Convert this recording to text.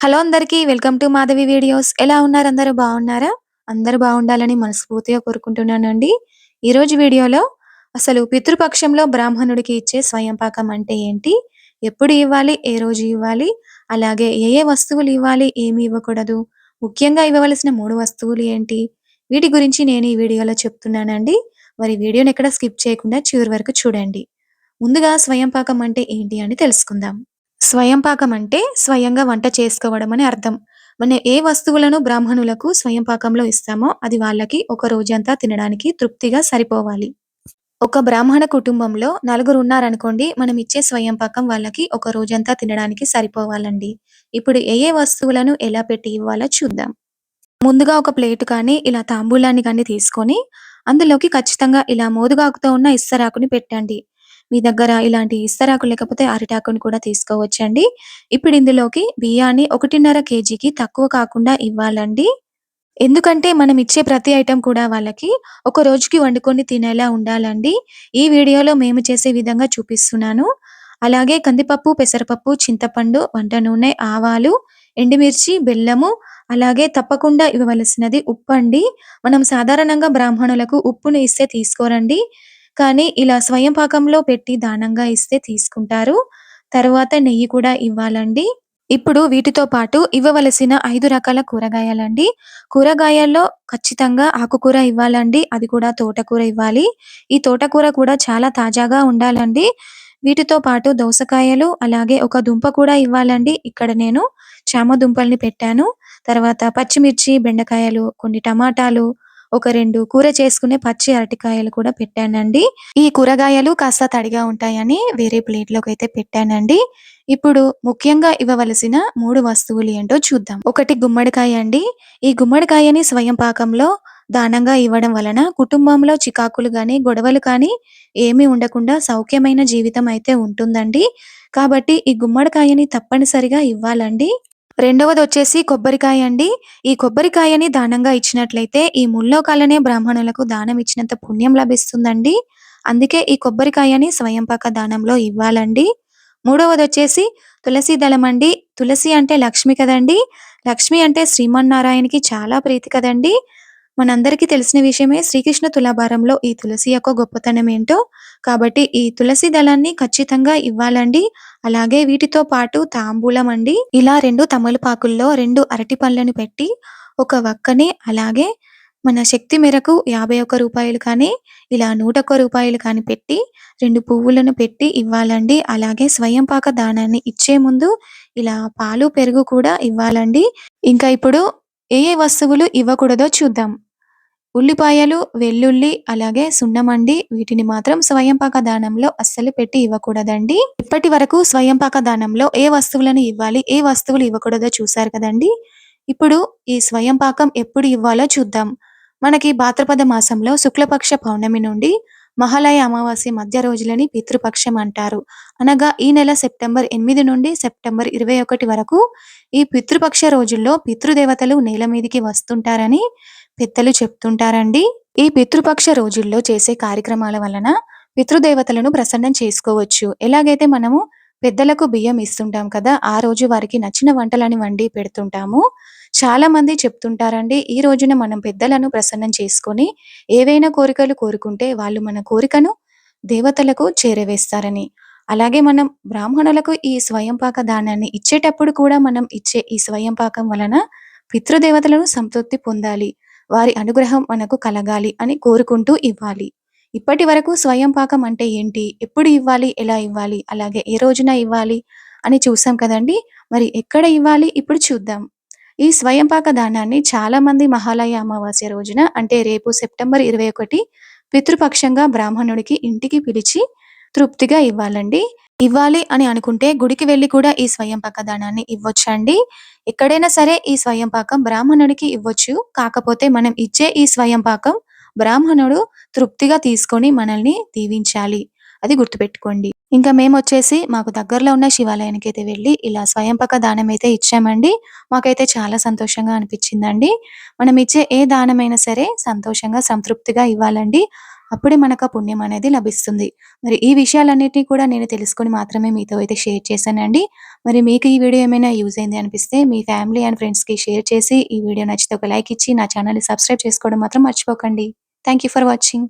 Hello అందరికీ welcome to Madhavi videos. ఎలా ఉన్నారు? అందరూ బాగున్నారా? అందరూ బాగుండాలని మనస్ఫూర్తిగా కోరుకుంటున్నానండి. ఈ రోజు వీడియోలో అసలు పితృపక్షంలో బ్రాహ్మణుడికి ఇచ్చే స్వయం పాకం అంటే ఏంటి? ఎప్పుడు ఇవ్వాలి? ఏ రోజు ఇవ్వాలి? అలాగే ఏ ఏ వస్తువులు ఇవ్వాలి? ఏమి ఇవ్వకూడదు? ముఖ్యంగా ఇవ్వవలసిన మూడు వస్తువులు ఏంటి? వీటి గురించి నేను ఈ వీడియోలో చెప్తున్నానండి. మరి వీడియోని ఎక్కడ స్కిప్ చేయకుండా చివరి వరకు చూడండి. ముందుగా స్వయం పాకం అంటే ఏంటి అని తెలుసుకుందాం. స్వయం పాకం అంటే స్వయంగా వంట చేసుకోవడం అని అర్థం. మనం ఏ వస్తువులను బ్రాహ్మణులకు స్వయం పాకంలో ఇస్తామో అది వాళ్ళకి ఒక రోజంతా తినడానికి తృప్తిగా సరిపోవాలి. ఒక బ్రాహ్మణ కుటుంబంలో నలుగురు ఉన్నారనుకోండి మనం ఇచ్చే స్వయం పాకం వాళ్ళకి ఒక రోజంతా తినడానికి సరిపోవాలండి. ఇప్పుడు ఏ ఏ వస్తువులను ఎలా పెట్టి ఇవ్వాలో చూద్దాం. ముందుగా ఒక ప్లేట్ కానీ ఇలా తాంబూలాన్ని కానీ తీసుకొని అందులోకి ఖచ్చితంగా ఇలా మోదుగాకుతో ఉన్న ఇస్తరాకుని పెట్టండి. మీ దగ్గర ఇలాంటి ఇస్తరాకు లేకపోతే అరిటాకుని కూడా తీసుకోవచ్చండి. ఇప్పుడు ఇందులోకి బియ్యాన్ని ఒకటిన్నర కేజీకి తక్కువ కాకుండా ఇవ్వాలండి. ఎందుకంటే మనం ఇచ్చే ప్రతి ఐటెం కూడా వాళ్ళకి ఒక రోజుకి వండుకొని తినేలా ఉండాలండి. ఈ వీడియోలో మేము చేసే విధంగా చూపిస్తున్నాను. అలాగే కందిపప్పు పెసరపప్పు చింతపండు వంట నూనె ఆవాలు ఎండుమిర్చి బెల్లము అలాగే తప్పకుండా ఇవ్వవలసినది ఉప్పు అండి మనం సాధారణంగా బ్రాహ్మణులకు ఉప్పును ఇస్తే తీసుకోరండి. కానీ ఇలా స్వయం పాకంలో పెట్టి దానంగా ఇస్తే తీసుకుంటారు. తర్వాత నెయ్యి కూడా ఇవ్వాలండి. ఇప్పుడు వీటితో పాటు ఇవ్వవలసిన ఐదు రకాల కూరగాయలండి. కూరగాయల్లో ఖచ్చితంగా ఆకుకూర ఇవ్వాలండి. అది కూడా తోటకూర ఇవ్వాలి. ఈ తోటకూర కూడా చాలా తాజాగా ఉండాలండి. వీటితో పాటు దోసకాయలు అలాగే ఒక దుంప కూడా ఇవ్వాలండి. ఇక్కడ నేను చామ దుంపల్ని పెట్టాను. తర్వాత పచ్చిమిర్చి బెండకాయలు కొన్ని టమాటాలు ఒక రెండు కూర చేసుకునే పచ్చి అరటికాయలు కూడా పెట్టానండి. ఈ కూరగాయలు కాస్త తడిగా ఉంటాయని వేరే ప్లేట్లోకి అయితే పెట్టానండి. ఇప్పుడు ముఖ్యంగా ఇవ్వవలసిన మూడు వస్తువులు ఏంటో చూద్దాం. ఒకటి గుమ్మడికాయ అండి. ఈ గుమ్మడికాయని స్వయం పాకంలో దానంగా ఇవ్వడం వలన కుటుంబంలో చికాకులు కానీ గొడవలు కానీ ఏమీ ఉండకుండా సౌఖ్యమైన జీవితం అయితే ఉంటుందండి. కాబట్టి ఈ గుమ్మడికాయని తప్పనిసరిగా ఇవ్వాలండి. రెండవది వచ్చేసి కొబ్బరికాయ అండి. ఈ కొబ్బరికాయని దానంగా ఇచ్చినట్లయితే ఈ ముల్లోకాలనే బ్రాహ్మణులకు దానం ఇచ్చినంత పుణ్యం లభిస్తుందండి. అందుకే ఈ కొబ్బరికాయని స్వయంపాక దానంలో ఇవ్వాలండి. మూడవది వచ్చేసి తులసి దళం అండి. తులసి అంటే లక్ష్మి కదండి. లక్ష్మి అంటే శ్రీమన్నారాయణకి చాలా ప్రీతి కదండి. మనందరికీ తెలిసిన విషయమే శ్రీకృష్ణ తులాభారంలో ఈ తులసి యొక్క గొప్పతనం ఏంటో. కాబట్టి ఈ తులసి దళాన్ని ఖచ్చితంగా ఇవ్వాలండి. అలాగే వీటితో పాటు తాంబూలం అండి. ఇలా రెండు తమలపాకుల్లో రెండు అరటి పళ్ళను పెట్టి ఒక వక్కని అలాగే మన శక్తి మేరకు యాభై ఒక్క రూపాయలు కానీ ఇలా నూట ఒక్క రూపాయలు కానీ పెట్టి రెండు పువ్వులను పెట్టి ఇవ్వాలండి. అలాగే స్వయం పాక దానాన్ని ఇచ్చే ముందు ఇలా పాలు పెరుగు కూడా ఇవ్వాలండి. ఇంకా ఇప్పుడు ఏ ఏ వస్తువులు ఇవ్వకూడదో చూద్దాం. ఉల్లిపాయలు వెల్లుల్లి అలాగే సున్నమండి వీటిని మాత్రం స్వయంపాక దానంలో అస్సలు పెట్టి ఇవ్వకూడదండి. ఇప్పటి వరకు స్వయంపాక దానంలో ఏ వస్తువులను ఇవ్వాలి ఏ వస్తువులు ఇవ్వకూడదో చూసారు కదండి? ఇప్పుడు ఈ స్వయం పాకం ఎప్పుడు ఇవ్వాలో చూద్దాం. మనకి భాద్రపద మాసంలో శుక్లపక్ష పౌర్ణమి నుండి మహాలయ అమావాస్య మధ్య రోజులని పితృపక్షం అంటారు. అనగా ఈ నెల సెప్టెంబర్ ఎనిమిది నుండి సెప్టెంబర్ ఇరవై ఒకటి వరకు ఈ పితృపక్ష రోజుల్లో పితృదేవతలు నేల మీదికి వస్తుంటారని పెద్దలు చెప్తుంటారండి ఈ పితృపక్ష రోజుల్లో చేసే కార్యక్రమాల వలన పితృదేవతలను ప్రసన్నం చేసుకోవచ్చు. ఎలాగైతే మనము పెద్దలకు బియ్యం ఇస్తుంటాం కదా ఆ రోజు వారికి నచ్చిన వంటలని వండి పెడుతుంటాము. చాలా మంది చెప్తుంటారండి ఈ రోజున మనం పెద్దలను ప్రసన్నం చేసుకొని ఏవైనా కోరికలు కోరుకుంటే వాళ్ళు మన కోరికను దేవతలకు చేరవేస్తారని. అలాగే మనం బ్రాహ్మణులకు ఈ స్వయంపాక దానాన్ని ఇచ్చేటప్పుడు కూడా మనం ఇచ్చే ఈ స్వయంపాకం వలన పితృదేవతలను సంతృప్తి పొందాలి. వారి అనుగ్రహం మనకు కలగాలి అని కోరుకుంటూ ఇవ్వాలి. ఇప్పటి వరకు స్వయం పాకం అంటే ఏంటి? ఎప్పుడు ఇవ్వాలి? ఎలా ఇవ్వాలి? అలాగే ఏ రోజున ఇవ్వాలి? అని చూసాం కదండి. మరి ఎక్కడ ఇవ్వాలి? ఇప్పుడు చూద్దాం. ఈ స్వయం పాక దానాన్ని చాలా మంది మహాలయ అమావాస్య రోజున అంటే రేపు సెప్టెంబర్ ఇరవై ఒకటి పితృపక్షంగా బ్రాహ్మణుడికి ఇంటికి పిలిచి తృప్తిగా ఇవ్వాలండి. ఇవ్వాలి అని అనుకుంటే గుడికి వెళ్ళి కూడా ఈ స్వయం పాక దానాన్ని ఇవ్వచ్చండి. ఎక్కడైనా సరే ఈ స్వయం పాకం బ్రాహ్మణుడికి ఇవ్వచ్చు. కాకపోతే మనం ఇచ్చే ఈ స్వయం పాకం బ్రాహ్మణుడు తృప్తిగా తీసుకొని మనల్ని దీవించాలి. అది గుర్తుపెట్టుకోండి. ఇంకా మేము వచ్చేసి మాకు దగ్గరలో ఉన్న శివాలయానికి అయితే వెళ్ళి ఇలా స్వయంపక దానం అయితే ఇచ్చామండి. మాకైతే చాలా సంతోషంగా అనిపించిందండి. మనం ఇచ్చే ఏ దానమైనా సరే సంతోషంగా సంతృప్తిగా ఇవ్వాలండి. అప్పుడే మనకు ఆ పుణ్యం అనేది లభిస్తుంది. మరి ఈ విషయాలన్నిటిని కూడా నేను తెలుసుకొని మాత్రమే మీతో అయితే షేర్ చేశానండి. మరి మీకు ఈ వీడియో ఏమైనా యూజ్ అయింది అనిపిస్తే మీ ఫ్యామిలీ అండ్ ఫ్రెండ్స్కి షేర్ చేసి ఈ వీడియో నచ్చితే ఒక లైక్ ఇచ్చి నా ఛానల్ని సబ్స్క్రైబ్ చేసుకోవడం మాత్రం మర్చిపోకండి. Thank you for watching.